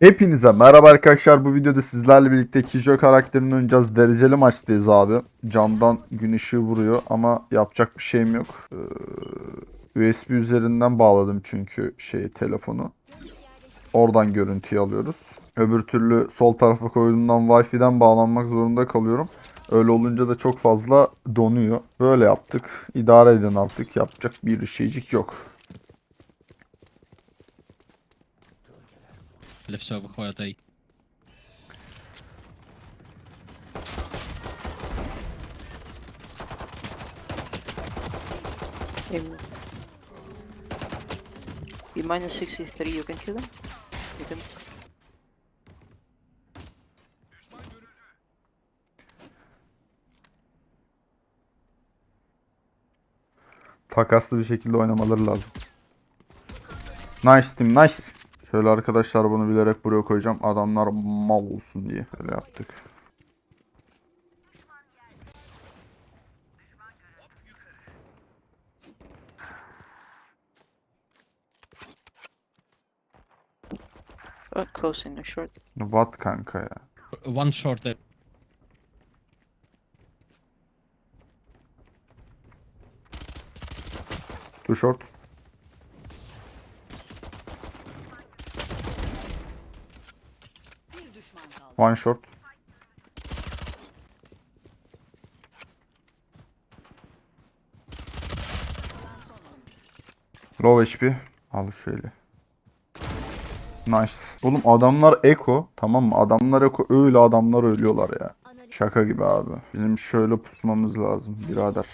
Hepinize merhaba arkadaşlar. Bu videoda sizlerle birlikte Kijo karakterini oynayacağız. Dereceli maçtayız abi. Camdan gün ışığı vuruyor ama yapacak bir şeyim yok. Ee, USB üzerinden bağladım çünkü şey telefonu. Oradan görüntüyü alıyoruz. Öbür türlü sol tarafa koyduğumdan Wi-Fi'den bağlanmak zorunda kalıyorum. Öyle olunca da çok fazla donuyor. Böyle yaptık. İdare edin artık. Yapacak bir şeycik yok. Или все, выходит эй. In B minus 63, you can kill him? You can. takaslı bir şekilde oynamaları lazım. Nice team nice. Şöyle arkadaşlar bunu bilerek buraya koyacağım. Adamlar mal olsun diye. Böyle yaptık. Close in or short. What kanka ya. One short. Too short. One short. Low HP. Al şöyle. Nice. Oğlum adamlar eko. Tamam mı? Adamlar eko. Öyle adamlar ölüyorlar ya. Şaka gibi abi. Bizim şöyle pusmamız lazım birader.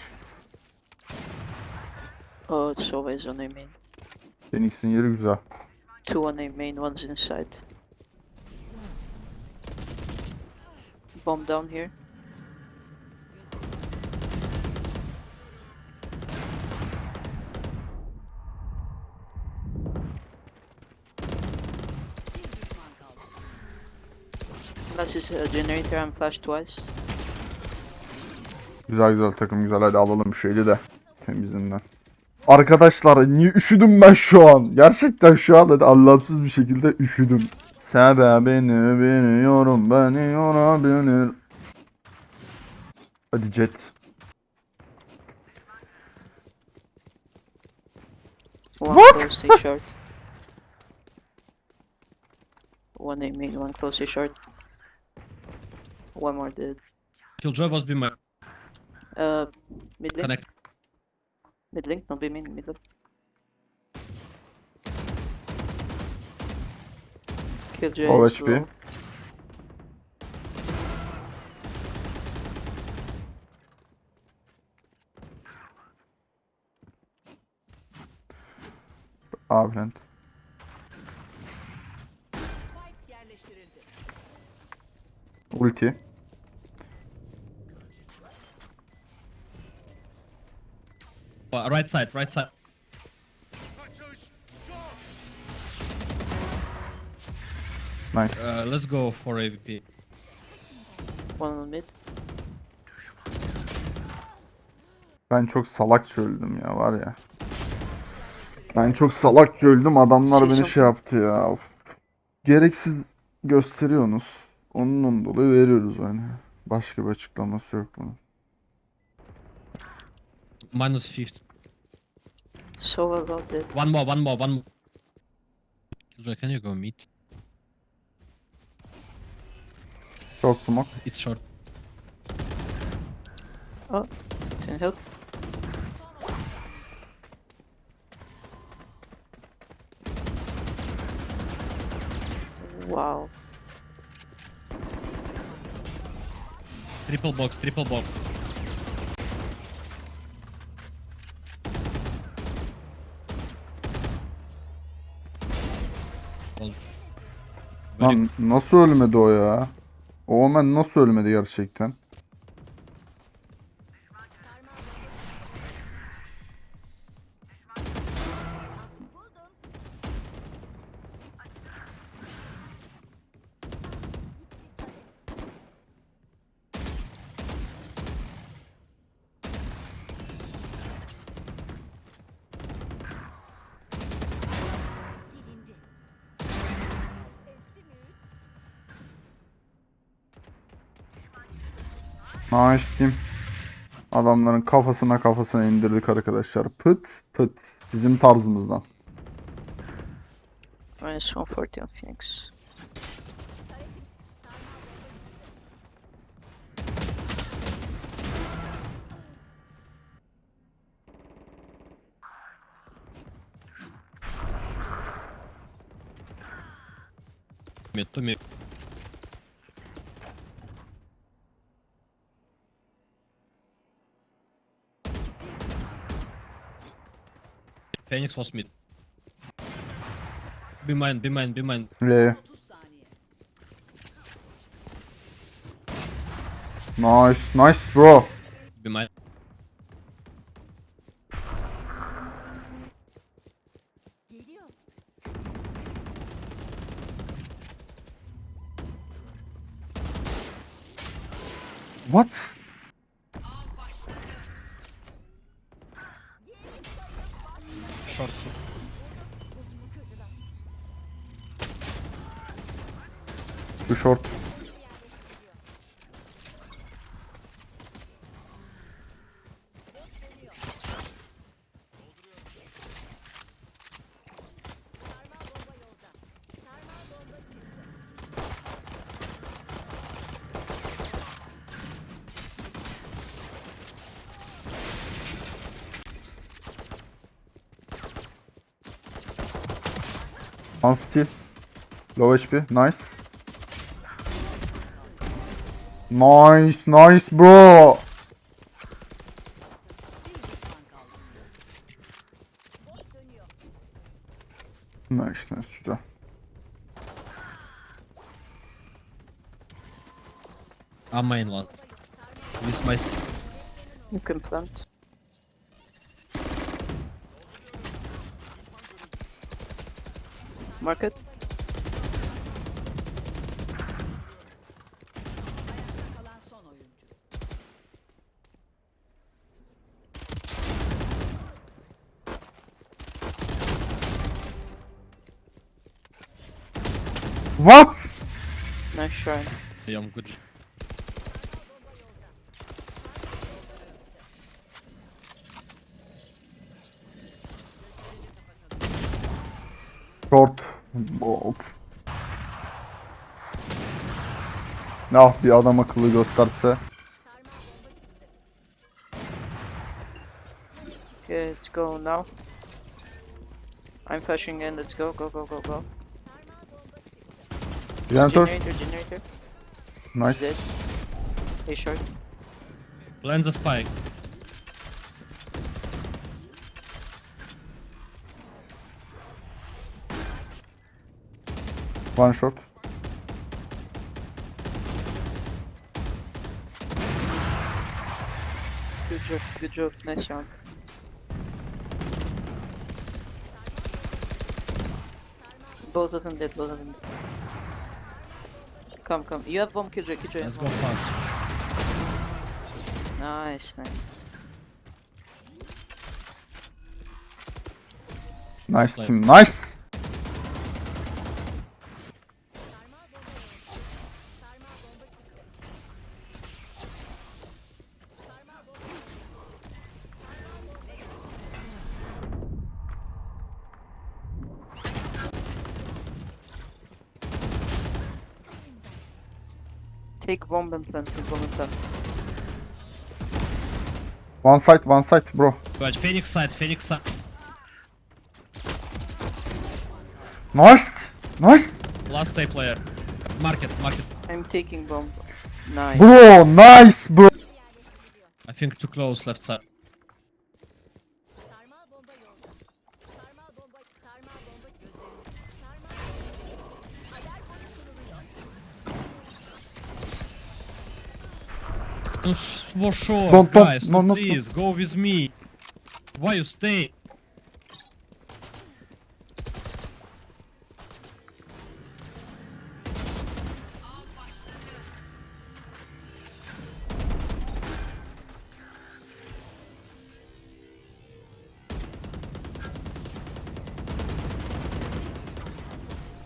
Oh, it's always on A main. Phoenix'in yeri güzel. Two on A main, one's inside. Bomb down here. Unless it's a generator, I'm flashed twice. Güzel güzel takım güzel hadi alalım şeyi de temizinden. Arkadaşlar niye üşüdüm ben şu an? Gerçekten şu an hadi anlamsız bir şekilde üşüdüm. Sebebini biliyorum beni yorabilir. Hadi jet. One What? close, A short. One A main, one close, A short. One more dead. Killjoy was be my Uh, mid link, connect. mid link, not B main, mid link. Killjoy Low is HP. Avent. Ulti. Right side, right side. Nice. Uh, let's go for AVP. One on mid. Ben çok salakça öldüm ya var ya. Ben çok salakça öldüm adamlar Şey beni çok- şey yaptı ya. Of. Gereksiz gösteriyorsunuz. Onun dolayı veriyoruz hani. Başka bir açıklaması yok bunun. Minus 50. So about dead. One more, one more, one more. Killjoy, can you go meet? Short smoke. It's short. Can help. Wow. Triple box, triple box. Lan nasıl ölmedi o ya? O Omen nasıl ölmedi gerçekten? Nice team. Adamların kafasına kafasına indirdik arkadaşlar. Pıt pıt. Bizim tarzımızdan. Minus 140 on Phoenix. Mid to mid. Phoenix was mid. Be mine, be mine, be mine. L. Nice, nice bro. Be mine. What? Short. Too short. One steal. Low HP. Nice. Nice, nice bro. Nice, nice güzel. I'm main one. Use my st- You can plant. Market. What? Nice shrine. Yeah, I'm good. Short. Hop. Ah bir adam akıllı gösterse. Okay, let's go now. I'm flashing in, let's go, go, go, go, go. Generator, generator. He's Nice. dead. Hey, short. Plant the spike. One short. Good job, good job, nice round. Both of them dead, both of them dead. Come, come. You have bomb, Killjoy, Killjoy. Let's go fast. Nice, nice. Nice team. Nice. Take bomb and plant, take bomb and plant. One side, one side bro. Watch Phoenix side, Phoenix side. Nice. Nice. Last A player. Market, market. I'm taking bomb. Nice. Bro, nice bro. I think too close left side. No, sh- for sure, Don't, don't, guys. no, no, no, please, go with me. Why you stay?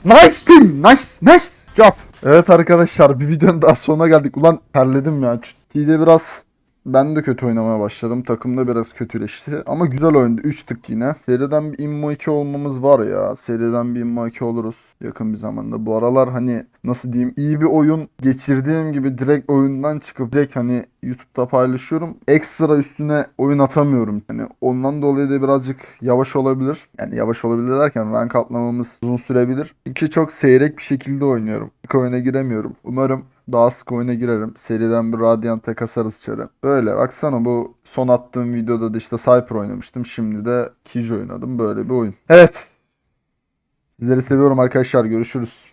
Nice team. Nice, nice job. Evet arkadaşlar bir videonun daha sonuna geldik. Ulan terledim ya. T'de biraz ben de kötü oynamaya başladım. Takım da biraz kötüleşti. Ama güzel oyundu. 3 tık yine. Seriden bir immo 2 olmamız var ya. Seriden bir immo 2 oluruz yakın bir zamanda. Bu aralar hani nasıl diyeyim iyi bir oyun geçirdiğim gibi direkt oyundan çıkıp direkt hani YouTube'da paylaşıyorum. Ekstra üstüne oyun atamıyorum. Hani ondan dolayı da birazcık yavaş olabilir. Yani yavaş olabilir derken rank atlamamız uzun sürebilir. İki çok seyrek bir şekilde oynuyorum. İlk oyuna giremiyorum. Umarım daha sık oyuna girerim. Seriden bir Radiant'a kasarız içeri. Böyle baksana bu son attığım videoda da işte Cypher oynamıştım. Şimdi de Kij oynadım. Böyle bir oyun. Evet. Sizleri seviyorum arkadaşlar. Görüşürüz.